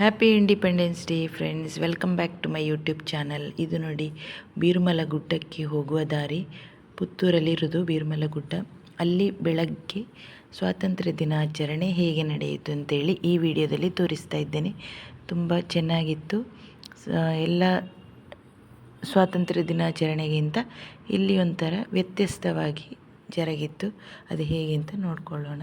Happy independence day friends welcome back to my YouTube channel ಇದು ನೋಡಿ ಬೀರುಮಲ ಗುಡ್ಡಕ್ಕೆ ಹೋಗುವ ದಾರಿ. ಪುತ್ತೂರಲ್ಲಿರೋದು ಬೀರುಮಲ ಗುಡ್ಡ ಅಲ್ಲಿ ಬೆಳಗ್ಗೆ ಸ್ವಾತಂತ್ರ್ಯ ದಿನಾಚರಣೆ ಹೇಗೆ ನಡೆಯಿತು ಅಂತೇಳಿ ಈ ವಿಡಿಯೋದಲ್ಲಿ ತೋರಿಸ್ತಾ ಇದ್ದೇನೆ. ತುಂಬ ಚೆನ್ನಾಗಿತ್ತು. ಎಲ್ಲ ಸ್ವಾತಂತ್ರ್ಯ ದಿನಾಚರಣೆಗಿಂತ ಇಲ್ಲಿ ಒಂಥರ ವ್ಯತ್ಯಸ್ತವಾಗಿ ಜರುಗಿತ್ತು. ಅದು ಹೇಗೆ ಅಂತ ನೋಡ್ಕೊಳ್ಳೋಣ.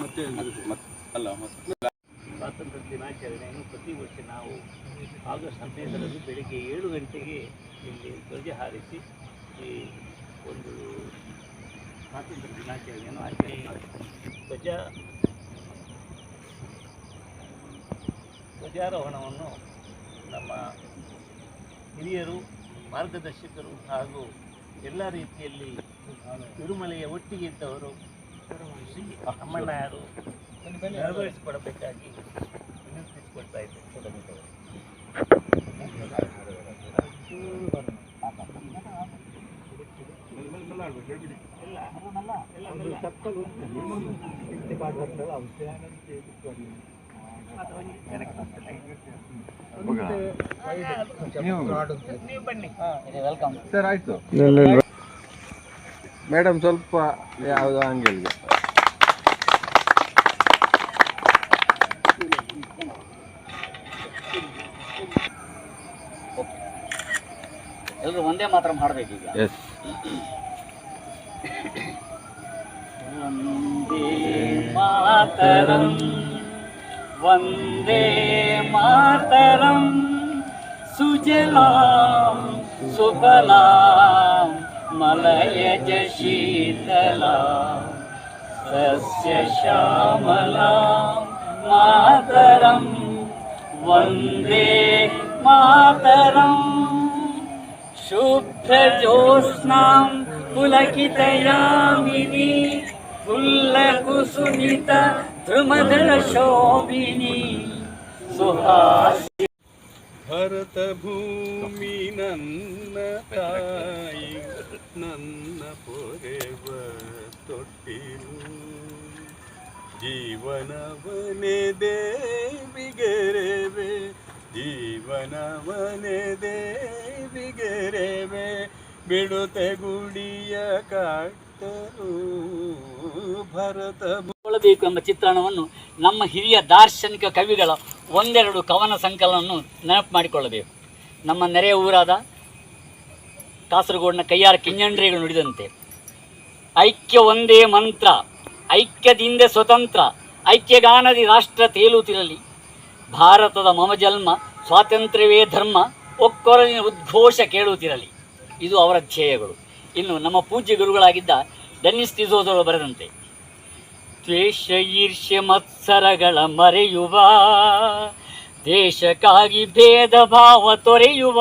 ಮತ್ತೆ ಅಲ್ಲ ಸ್ವಾತಂತ್ರ್ಯ ದಿನಾಚರಣೆಯನ್ನು ಪ್ರತಿ ವರ್ಷ ನಾವು ಆಗಸ್ಟ್ ಹದಿನೈದರಂದು ಬೆಳಿಗ್ಗೆ ಏಳು ಗಂಟೆಗೆ ಇಲ್ಲಿ ಧ್ವಜ ಹಾರಿಸಿ ಈ ಒಂದು ಸ್ವಾತಂತ್ರ್ಯ ದಿನಾಚರಣೆಯನ್ನು ಆಚರಣೆ ಮಾಡ್ತೀವಿ ಧ್ವಜ ಧ್ವಜಾರೋಹಣವನ್ನು ನಮ್ಮ ಹಿರಿಯರು ಮಾರ್ಗದರ್ಶಕರು ಹಾಗೂ ಎಲ್ಲ ರೀತಿಯಲ್ಲಿ ತಿರುಮಲೆಯ ಒಟ್ಟಿಗೆ ಇದ್ದವರು ಶ್ರೀ ಯಾರು ನೆರವೇರಿಸಿಕೊಡಬೇಕಾಗಿ ವಿನಂತಿಸಿಕೊಳ್ತಾ ಬನ್ನಿ. ವೆಲ್ಕಮ್ ಸರ್ ಆಯ್ತು. ಮೇಡಮ್ ಸ್ವಲ್ಪ ಯಾವುದು ಆಂಗಲ್ಗೆ ಎಲ್ಲರೂ ಒಂದೇ ಮಾತ್ರ ಮಾಡಬೇಕು ಈಗ. ಎಸ್ ಮಾತರಂ ವಂದೇ ಮಾತರಂ ಸುಜಲಾಂ ಸುಫಲಾಂ. मलयज शीतला रस्य श्यामला मातरं वन्दे मातरम्। शुद्धज्योत्स्नां सुहासि भरतभूमि न ನನ್ನ ಪೊರೆವ ತೊಟ್ಟಿಲು. ಜೀವನವನೆ ದೇವಿಗೆರೆವೆ ಜೀವನವನೆ ದೇವಿಗೆರೆವೆ ಬಿಡುತ್ತೆ ಗುಡಿಯ ಕಾಟರು ಭರತ ಬೇಕು ಎಂಬ ಚಿತ್ರಣವನ್ನು ನಮ್ಮ ಹಿರಿಯ ದಾರ್ಶನಿಕ ಕವಿಗಳ ಒಂದೆರಡು ಕವನ ಸಂಕಲನವನ್ನು ನೆನಪು ಮಾಡಿಕೊಳ್ಳಬೇಕು. ನಮ್ಮ ನೆರೆಯ ಊರಾದ ಕಾಸರಗೋಡಿನ ಕೈಯಾರ ಕಿಂಜಂಡ್ರಿಗಳು ನುಡಿದಂತೆ. ಐಕ್ಯ ಒಂದೇ ಮಂತ್ರ, ಐಕ್ಯದಿಂದ ಸ್ವತಂತ್ರ, ಐಕ್ಯಗಾನದಿ ರಾಷ್ಟ್ರ ತೇಲುತಿರಲಿ. ಭಾರತದ ಮಮ ಜನ್ಮ, ಸ್ವಾತಂತ್ರ್ಯವೇ ಧರ್ಮ, ಒಕ್ಕೊರಲಿನ ಉದ್ಘೋಷ ಕೇಳುತ್ತಿರಲಿ. ಇದು ಅವರ ಧ್ಯೇಯಗಳು. ಇನ್ನು ನಮ್ಮ ಪೂಜ್ಯ ಗುರುಗಳಾಗಿದ್ದ ಡೆನ್ನಿಸ್ ತಿಸೋದರು ಬರೆದಂತೆ, ದ್ವೇಷ, ಈರ್ಷ್ಯ, ಮತ್ಸರಗಳ ಮರೆಯುವ, ದೇಶಕ್ಕಾಗಿ ಭೇದ ಭಾವ ತೊರೆಯುವ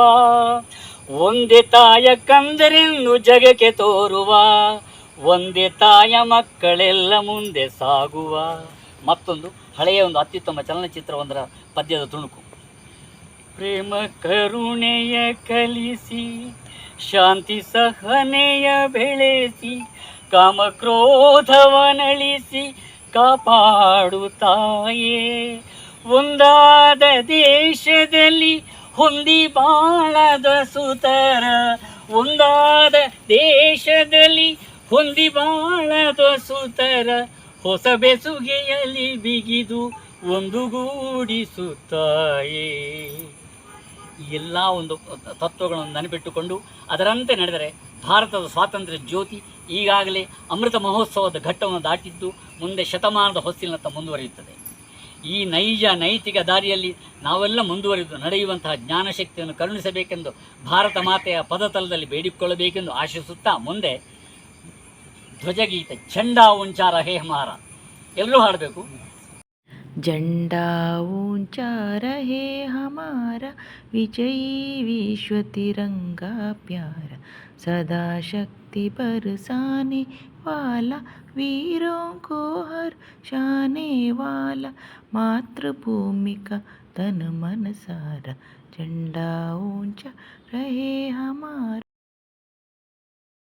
ಒಂದೇ ತಾಯ ಕಂದರೆಂದು ಜಗಕ್ಕೆ ತೋರುವ, ಒಂದೇ ತಾಯ ಮಕ್ಕಳೆಲ್ಲ ಮುಂದೆ ಸಾಗುವ. ಮತ್ತೊಂದು ಹಳೆಯ ಒಂದು ಅತ್ಯುತ್ತಮ ಚಲನಚಿತ್ರವೊಂದರ ಪದ್ಯದ ತುಣುಕು. ಪ್ರೇಮ ಕರುಣೆಯ ಕಲಿಸಿ, ಶಾಂತಿ ಸಹನೆಯ ಬೆಳೆಸಿ, ಕಾಮ ಕ್ರೋಧವನಳಿಸಿ ಕಾಪಾಡುತ್ತಾಯೇ. ಒಂದಾದ ದೇಶದಲ್ಲಿ ಹೊಂದಿ ಬಾಳದ ಸುತರ ಒಂದಾದ ದೇಶದಲ್ಲಿ ಹೊಂದಿ ಬಾಳದ ಸುತರ ಹೊಸ ಬೆಸುಗೆಯಲ್ಲಿ ಬಿಗಿದು ಒಂದುಗೂಡಿಸುತ್ತಾಯೇ ಎಲ್ಲ ಒಂದು ತತ್ವಗಳನ್ನು ನೆನಪಿಟ್ಟುಕೊಂಡು ಅದರಂತೆ ನಡೆದರೆ ಭಾರತದ ಸ್ವಾತಂತ್ರ್ಯ ಜ್ಯೋತಿ ಈಗಾಗಲೇ ಅಮೃತ ಮಹೋತ್ಸವದ ಘಟ್ಟವನ್ನು ದಾಟಿದ್ದು ಮುಂದೆ ಶತಮಾನದ ಹೊಸ್ತಿಲತ್ತ ಮುಂದುವರಿಯುತ್ತದೆ. ಈ ನೈಜ ನೈತಿಕ ದಾರಿಯಲ್ಲಿ ನಾವೆಲ್ಲ ಮುಂದುವರಿದು ನಡೆಯುವಂತಹ ಜ್ಞಾನಶಕ್ತಿಯನ್ನು ಕರುಣಿಸಬೇಕೆಂದು ಭಾರತ ಮಾತೆಯ ಪದತಲದಲ್ಲಿ ಬೇಡಿಕೊಳ್ಳಬೇಕೆಂದು ಆಶಿಸುತ್ತಾ ಮುಂದೆ ಧ್ವಜಗೀತೆ ಝಂಡಾ ಉಂಚಾರ ಹೇ ಹಮಾರ ಎಲ್ಲರೂ ಹಾಡಬೇಕು झंडा ऊंचा रहे हमारा विजयी विश्व तिरंगा प्यारा सदा शक्ति बरसाने वाला, वीरों को हर शाने वाला। मातृभूमि का तन मन सारा, झंडा ऊँचा रहे हमारा।